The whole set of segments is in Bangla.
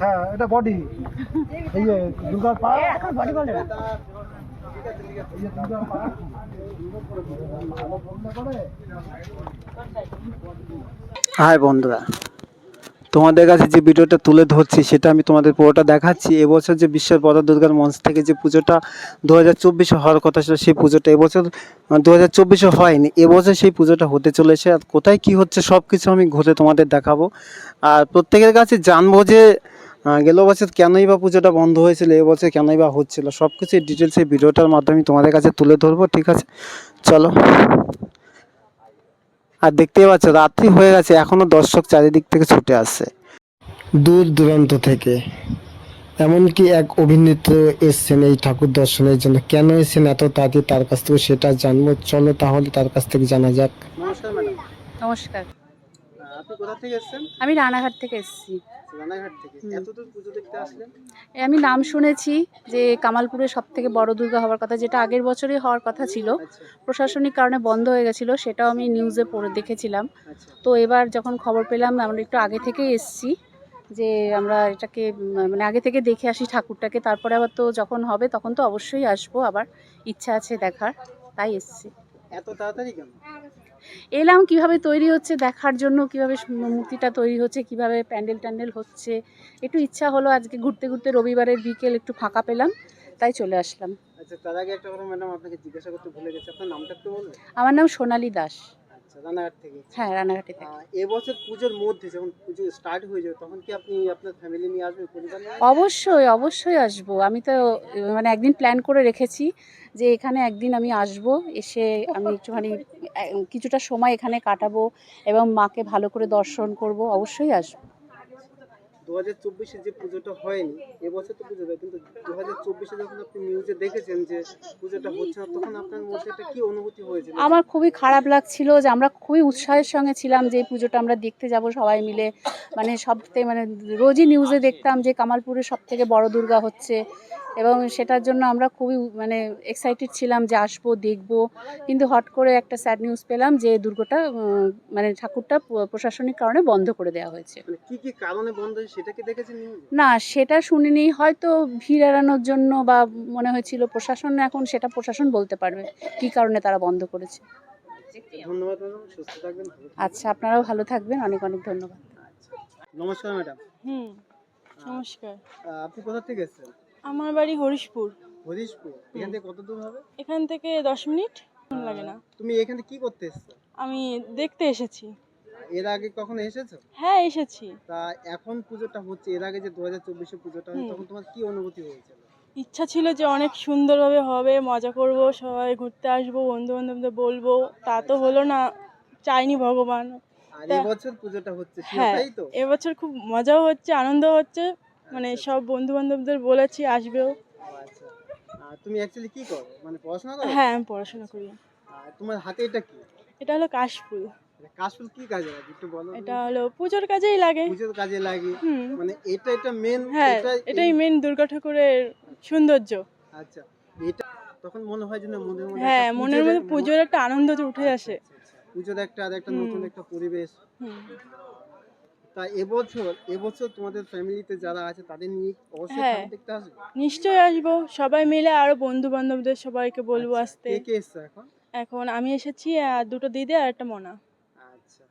হ্যাঁ এটা বডি এই যে দুর্গার পা। বডি বলে হাই বন্ধুরা তোমাদের কাছে যে ভিডিওটা তুলে ধরছি, সেটা আমি তোমাদের পুরোটা দেখাচ্ছি। এবছর যে বিশ্বের বড় দুর্গার মঞ্চ থেকে যে পুজোটা দু হাজার চব্বিশে হওয়ার কথা ছিল, সেই পুজোটা এবছর দু হাজার চব্বিশে হয়নি, এবছর সেই পুজোটা হতে চলেছে। আর কোথায় কি হচ্ছে সব কিছু আমি ঘুরে তোমাদের দেখাবো। আর প্রত্যেকের কাছে জানব যে গেল বছর কেনই বা পুজোটা বন্ধ হয়েছিল, এবছর কেনই বা হচ্ছিল সব কিছু ডিটেলস এই ভিডিওটার মাধ্যমে তোমাদের কাছে তুলে ধরবো, ঠিক আছে? চলো। দেখতেই পাচ্ছ রাত্রি হয়ে গেছে এখনও দর্শক চারিদিক থেকে ছুটে আসছে। দূর দূরান্ত থেকে। এমনকি এক অভিনেত্র এসছেন এই ঠাকুর দর্শনের জন্য। কেন এসছেন এত তাড়াতাড়ি তার কাছ থেকে সেটা জানব। চলো তাহলে তার কাছ থেকে জানা যাক। নমস্কার ম্যাডাম। নমস্কার। আপনি কোথা থেকে এসেছেন? আমি রানাঘাট থেকে এসেছি। রানাঘাট থেকে। হুম। পুজো দেখতে আসলেন? আমি নাম শুনেছি যে কামালপুরে সব থেকে বড় দুর্গা হওয়ার কথা যেটা আগের বছরই হওয়ার কথা ছিল। আচ্ছা। প্রশাসনিক কারণে বন্ধ হয়ে গেছিল সেটাও আমি নিউজে পড়ে দেখেছিলাম। আচ্ছা। তো এবার যখন খবর পেলাম আমরা একটু আগে থেকেই এসেছি যে আমরা এটাকে মানে আগে থেকে দেখে আসি ঠাকুরটাকে তারপরে আবার তো যখন হবে তখন তো অবশ্যই আসব আবার ইচ্ছা আছে দেখার তাই এসেছি। এত তাড়াতাড়ি কেন? এলাম কীভাবে তৈরি হচ্ছে দেখার জন্য কীভাবে মূর্তিটা তৈরি হচ্ছে কীভাবে প্যান্ডেল ট্যান্ডেল হচ্ছে। একটু ইচ্ছা হলো আজকে ঘুরতে ঘুরতে রবিবারের বিকেল একটু ফাঁকা পেলাম তাই চলে আসলাম। আচ্ছা তার আগে একটা কথা ম্যাডাম আপনাকে জিজ্ঞাসা করতে ভুলে গেছি। আপনার নামটা একটু বলবেন? আমার নাম সোনালী দাস। রানাঘাট থেকে? হ্যাঁ রানাঘাটে থাকি। এবছর পুজোর মধ্যে যখন পুজো স্টার্ট হয়ে যাবে তখন কি আপনি আপনার ফ্যামিলি নিয়ে আসবেন পরিবার নিয়ে অবশ্যই অবশ্যই আসব। আমি তো মানে একদিন প্ল্যান করে রেখেছি যে এখানে একদিন আমি আসব এসে আমি একটুখানি কিছুটা সময় এখানে কাটাবো এবং মাকে ভালো করে দর্শন করব অবশ্যই আসব। দু হাজার চব্বিশে যে পুজোটা হয়নি, এবছর তো পুজো হয় কিন্তু দু হাজার চব্বিশে যখন আপনি নিউজে দেখেছেন যে পুজোটা হচ্ছে না তখন আপনার মধ্যে একটা কি অনুভূতি হয়েছে? আমার খুবই খারাপ লাগছিল যে আমরা খুবই উৎসাহের সঙ্গে ছিলাম যে এই পুজোটা আমরা দেখতে যাব সবাই মিলে। মানে সব মানে রোজই নিউজে দেখতাম যে কামালপুরে সব থেকে বড় দুর্গা হচ্ছে। এবং সেটার জন্য আমরা খুবই মানে এক্সাইটেড ছিলাম যে আসব দেখব। কিন্তু হট করে একটা স্যাড নিউজ পেলাম যে দুর্গটা মানে ঠাকুরটা প্রশাসনিক কারণে বন্ধ করে দেওয়া হয়েছে। মানে কি কি কারণে বন্ধ হয়েছে সেটা কি দেখেছেন না সেটা শুনিনি। হয়তো ভিড় এড়ানোর জন্য বা মনে হয়েছিল প্রশাসন এখন সেটা প্রশাসন বলতে পারবে কী কারণে তারা বন্ধ করেছে। ধন্যবাদ সুস্থ থাকবেন আচ্ছা আপনারাও ভালো থাকবেন। অনেক অনেক ধন্যবাদ। আচ্ছা। নমস্কার ম্যাডাম। হুম নমস্কার। আপনি কোথা থেকে এসেছেন? আমার বাড়ি হরিশপুর। হরিশপুর? এখান থেকে কত দূর হবে? এখান থেকে দশ মিনিট। লাগে না। তুমি এখানে কি করতে এসেছ? আমি দেখতে এসেছি। এর আগে কখনো এসেছ? হ্যাঁ এসেছি। তা এখন পুজোটা হচ্ছে এর আগে যে দু হাজার চব্বিশে পুজোটা তখন তোমার কি অনুভূতি হয়েছিল? ইচ্ছা ছিল যে অনেক সুন্দরভাবে হবে মজা করব সবাই ঘুরতে আসব বন্ধু বান্ধবদের বলব। তা তো হলো না চাইনি ভগবান। আর এবছর পুজোটা হচ্ছে হ্যাঁ সেটাই তো? এবছর খুব মজাও হচ্ছে আনন্দ হচ্ছে। মানে সব বন্ধু বান্ধবদের বলেছি আসবেও। আচ্ছা। আর তুমি অ্যাকচুয়ালি কি করো? মানে পড়াশোনা করো? হ্যাঁ আমি পড়াশোনা করি। তোমার হাতে এটা কি? এটা হলো কাশফুল। কাশফুল কি কাজে লাগে? একটু বলো। এটা হলো পুজোর কাজেই লাগে। পুজোর কাজে লাগে। মানে এটা এটা মেন হ্যাঁ এটাই মেন দুর্গা ঠাকুরের সৌন্দর্য। আচ্ছা। এটা তখন মনে হয় যেন মনের মধ্যে হ্যাঁ মনের মধ্যে পুজোর একটা আনন্দ উঠে আসে। আচ্ছা, আচ্ছা। পুজোর একটা আর একটা নতুন একটা পরিবেশ। তা এবছর এবছর তোমাদের ফ্যামিলিতে যারা আছে তাদের নিয়ে অবশ্যই হ্যাঁ। দেখতে আসবে? নিশ্চয়ই আসব। সবাই মিলে আরও বন্ধু বান্ধবদের সবাইকে বলব আচ্ছা, আসতে। কে কে এসছো এখন? এখন আমি এসেছি আর দুটো দিদি আর একটা মনা। আচ্ছা।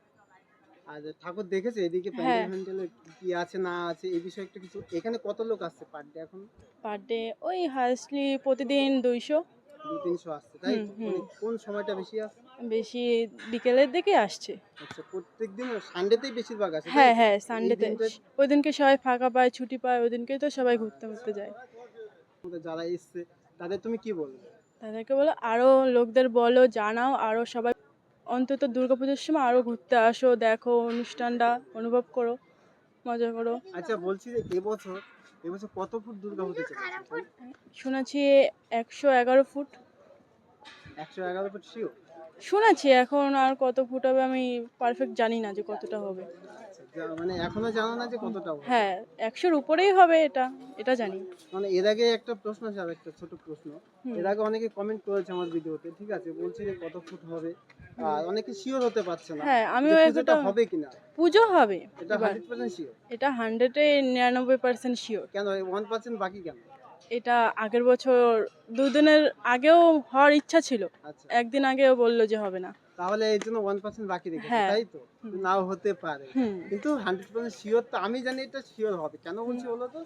আর ঠাকুর দেখেছে এদিকে হ্যাঁ। প্যান্ডেল ফ্যান্ডেলে কি আছে না আছে এই বিষয়ে একটু কিছু? এখানে কত লোক আসছে পার ডে এখন? পার ডে ওই হার্সলি প্রতিদিন দুইশো। দু তিনশো আসছে তাই। মানে কোন সময়টা বেশি আসছে? বেশি বিকেলের দিকে আসছে। আচ্ছা প্রত্যেক দিন সানডেতেই বেশিরভাগ আসে হ্যাঁ হ্যাঁ সানডেতে ওই দিনকে সবাই ফাঁকা পায় ছুটি পায় ওই দিনকে তো সবাই ঘুরতে ঘুরতে যায়। যারা এসছে তাদের তুমি কি বলবে তাদেরকে বলো আরও লোকদের বলো জানাও আরও সবাই অন্তত দুর্গাপুজোর সময় আরও ঘুরতে আসো দেখো অনুষ্ঠানটা অনুভব করো মজা করো। আচ্ছা বলছি যে এবছর এবছর কত ফুট দুর্গা হতে চলেছে শুনেছি একশো এগারো ফুট। একশো এগারো ফুট শিও শুনেছি এখন আর কত ফুট হবে আমি পারফেক্ট জানি না যে কতটা হবে। মানে এখনও জানো না যে কতটা হবে? হ্যাঁ একশোর উপরেই হবে এটা এটা জানি। মানে এর আগে একটা প্রশ্ন আছে একটা ছোট প্রশ্ন। এর আগে অনেকে কমেন্ট করেছে আমার ভিডিওতে ঠিক আছে? বলছে যে কত ফুট হবে। আর অনেকে শিওর হতে পারছে না হ্যাঁ আমিও পুজোটা হবে কিনা। পুজো হবে এটা এবার হান্ড্রেড পার্সেন্ট শিওর এটা হান্ড্রেডে নিরানব্বই পার্সেন্ট শিওর কেন? ওয়ান পার্সেন্ট বাকি কেন? এটা আগের বছর দুদিনের আগেও হওয়ার ইচ্ছা ছিল। আচ্ছা। একদিন আগেও বলল যে হবে না। তাহলে এই জন্য ওয়ান পার্সেন্ট বাকি রেখেছে হ্যাঁ। তাই তো? নাও হতে পারে। হুম। কিন্তু হান্ড্রেড পার্সেন্ট শিওর তো আমি জানি এটা শিওর হবে। কেন বলছি বলো তো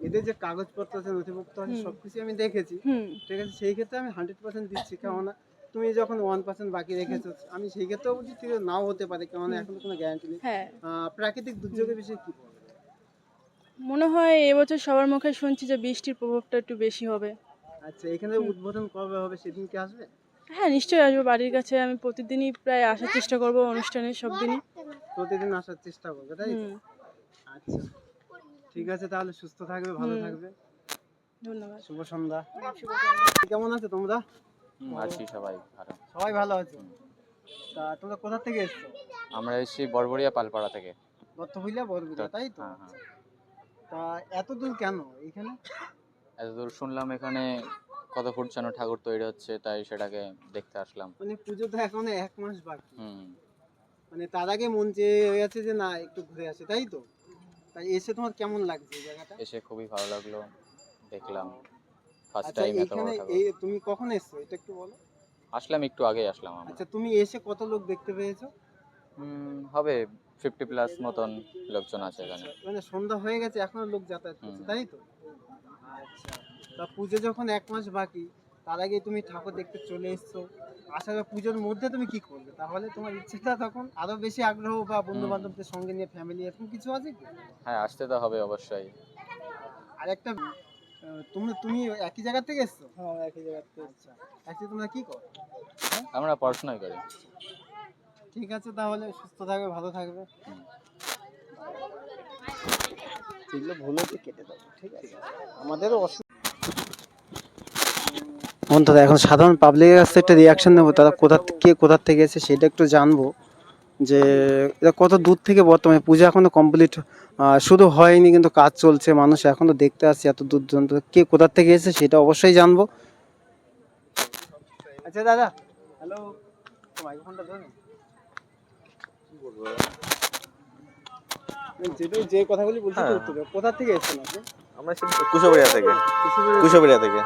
এদের যে কাগজপত্র আছে নথিপত্র আছে হুম। সবকিছু আমি দেখেছি। হুম। ঠিক আছে? সেই ক্ষেত্রে আমি হান্ড্রেড পার্সেন্ট দিচ্ছি। কেননা তুমি যখন ওয়ান পার্সেন্ট বাকি রেখেছো আমি সেই ক্ষেত্রেও বলছি ঠিক আছে, নাও হতে পারে। কেননা এখন কোনো গ্যারান্টি নেই। হ্যাঁ। আহ, প্রাকৃতিক দুর্যোগের বিষয়ে কি বলব মনে হয় এবছর সবার মুখে শুনছি যে বৃষ্টির প্রভাবটা একটু বেশি হবে। আচ্ছা এখানে উদ্বোধন কবে হবে? সেদিন কি আসবে? হ্যাঁ নিশ্চয়ই আসব। বাড়ির কাছে আমি প্রতিদিনই প্রায় আসার চেষ্টা করব অনুষ্ঠানে সব দিনই প্রতিদিন আসার চেষ্টা করবে তাই তো? আচ্ছা ঠিক আছে তাহলে সুস্থ থাকবে ভালো থাকবে। ধন্যবাদ। শুভ সন্ধ্যা। কেমন আছো তোমরা? হুম, আছি সবাই ভালো। সবাই ভালো আছো? তা তোমরা কোথা থেকে এসছো? আমরা এসেছি বড়বড়িয়া পালপাড়া থেকে। দত্ত হইলা বরগুলা তাই তো? হ্যাঁ হ্যাঁ। তা এত দূর কেন এখানে? এতদূর শুনলাম এখানে কত ফুট যেন ঠাকুর তৈরি হচ্ছে তাই সেটাকে দেখতে আসলাম। মানে পুজো তো এখনও এক মাস বাকি। হুম। মানে তার আগে মন চেয়ে হয়ে আছে যে না একটু ঘুরে আসে তাই তো? তাই এসে তোমার কেমন লাগছে এই জায়গাটা? এসে খুবই ভালো লাগল দেখলাম। ফার্স্ট আচ্ছা টাইম এত বড় ঠাকুর। এই তুমি কখন এসছো এটা একটু বলো। আসলাম একটু আগে আসলাম আমরা। আচ্ছা তুমি এসে কত লোক দেখতে পেয়েছ? হবে ফিফটি প্লাস মতন লোকজন আছে এখানে। মানে সন্ধ্যা হয়ে গেছে এখনও লোক যাতায়াত করছে তাই তো? আচ্ছা তা পুজো যখন এক মাস বাকি তার আগে তুমি ঠাকুর দেখতে চলে এসছো। আশা আসার পুজোর মধ্যে তুমি কি করবে? তাহলে তোমার ইচ্ছেটা তখন আরও বেশি আগ্রহ বা বন্ধু বান্ধবদের সঙ্গে নিয়ে ফ্যামিলি এরকম কিছু আছে কি? হ্যাঁ আসতে তো হবে অবশ্যই। আর একটা তুমি তুমি একই জায়গা থেকে এসছো? হ্যাঁ একই জায়গা থেকে আচ্ছা অ্যাকচুয়ালি তোমরা কি করো? আমরা পড়াশোনাই করি। ঠিক আছে তাহলে সুস্থ থাকবে ভালো থাকবে। ভুল কেটে দেবো ঠিক আছে? আমাদেরও অসুবিধা বন্ধুরা এখন সাধারণ পাবলিকের কাছ থেকে একটা রিয়াকশন নেব তারা কোথা কে কোথা থেকে এসে সেটা একটু জানব যে এটা কত দূর থেকে বর্তমানে পূজা এখনও কমপ্লিট শুরু হয়নি কিন্তু কাজ চলছে মানুষ এখনও দেখতে আসছে এত দূর দূরান্ত কে কোথার থেকে এসে সেটা অবশ্যই জানব। আচ্ছা দাদা। হ্যালো মাইক্রোফোনটা ধরুন যেটা যে কথাগুলি বলছি হ্যাঁ। উত্তর কোথা থেকে এসেছেন আপনি? আমরা কুশোবরিয়া থেকে। কুশোবরিয়া থেকে?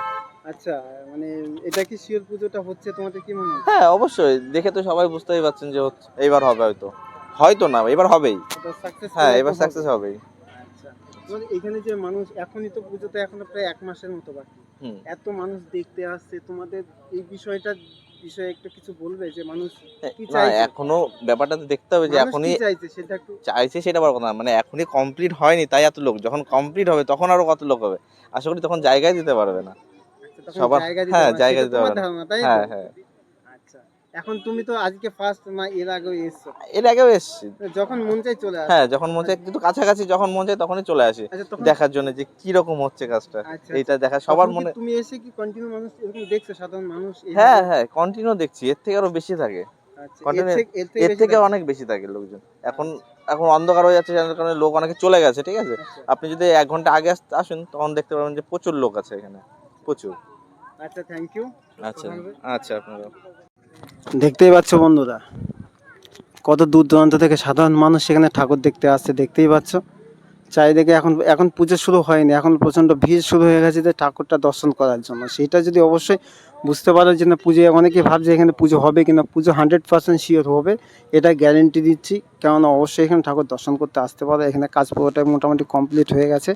আচ্ছা মানে এটা কি শিওর পুজোটা হচ্ছে? তোমাদের কি মনে হচ্ছে? হ্যাঁ অবশ্যই। দেখে তো সবাই বুঝতেই পারছেন যে হচ্ছে- এইবার হবে হয়তো। হয়তো না এবার হবেই। এটা সাকসেস হ্যাঁ এবার সাকসেস হবেই। আচ্ছা। তোমাদের এখানে যে মানুষ এখনই তো পুজোতে এখনও প্রায় এক মাসের মতো বাকি। হুম। এত মানুষ দেখতে আসছে। তোমাদের এই বিষয়টা বিষয়ে একটু কিছু বলবে যে মানুষ কি না চাইছে? এখনও ব্যাপারটা তো দেখতে হবে যে মানুষ এখনই চাইছে সেটা একটু চাইছে সেটা বড় কথা না। মানে এখনই কমপ্লিট হয়নি তাই এত লোক যখন কমপ্লিট হবে তখন আরও কত লোক হবে আশা করি তখন জায়গায় দিতে পারবে না আচ্ছা, তখন সবার- জায়গা দিতে হ্যাঁ, পারবে, জায়গা সেটা দিতে তোমার পারবে। ধারণা তাই তো হ্যাঁ হ্যাঁ এখন তুমি তো আজকে ফার্স্ট না এর আগেও এসছো। এর আগেও এসছি। যখন মন চাই চলে আসো। হ্যাঁ যখন মন চায় কিন্তু কাছাকাছি যখন মন চায় তখনই চলে আসি। আচ্ছা দেখার জন্য যে কি রকম হচ্ছে কাজটা। আচ্ছা এইটা দেখা সবার মনে তুমি এসে কি কন্টিনিউ মানুষ এরকম দেখছ সাধারণ মানুষ হ্যাঁ হ্যাঁ কন্টিনিউ দেখছি। এর থেকে আরও বেশি থাকে। আচ্ছা, এর থেকে-? অনেক বেশি থাকে লোকজন। এখন এখন অন্ধকার হয়ে যাচ্ছে যার কারণে লোক অনেকে চলে গেছে ঠিক আছে? আচ্ছা, আপনি যদি এক ঘণ্টা আগে আস- আসেন তখন দেখতে পাবেন যে প্রচুর লোক আছে এখানে। প্রচুর। আচ্ছা থ্যাংক ইউ আচ্ছা আচ্ছা আপনারা দেখতেই পাচ্ছ বন্ধুরা, কত দূর দূরান্ত থেকে সাধারণ মানুষ সেখানে ঠাকুর দেখতে আসছে, দেখতেই পাচ্ছ। চারিদিকে এখন এখন পুজো শুরু হয়নি, এখন প্রচণ্ড ভিড় শুরু হয়ে গেছে যে ঠাকুরটা দর্শন করার জন্য। সেটা যদি অবশ্যই বুঝতে পারো যে না, পুজো অনেকেই ভাবছে এখানে পুজো হবে কিনা, পুজো হান্ড্রেড পার্সেন্ট শিওর হবে, এটা গ্যারেন্টি দিচ্ছি। কেননা অবশ্যই এখানে ঠাকুর দর্শন করতে আসতে পারো, এখানে কাজ পুরোটাই মোটামুটি কমপ্লিট হয়ে গেছে।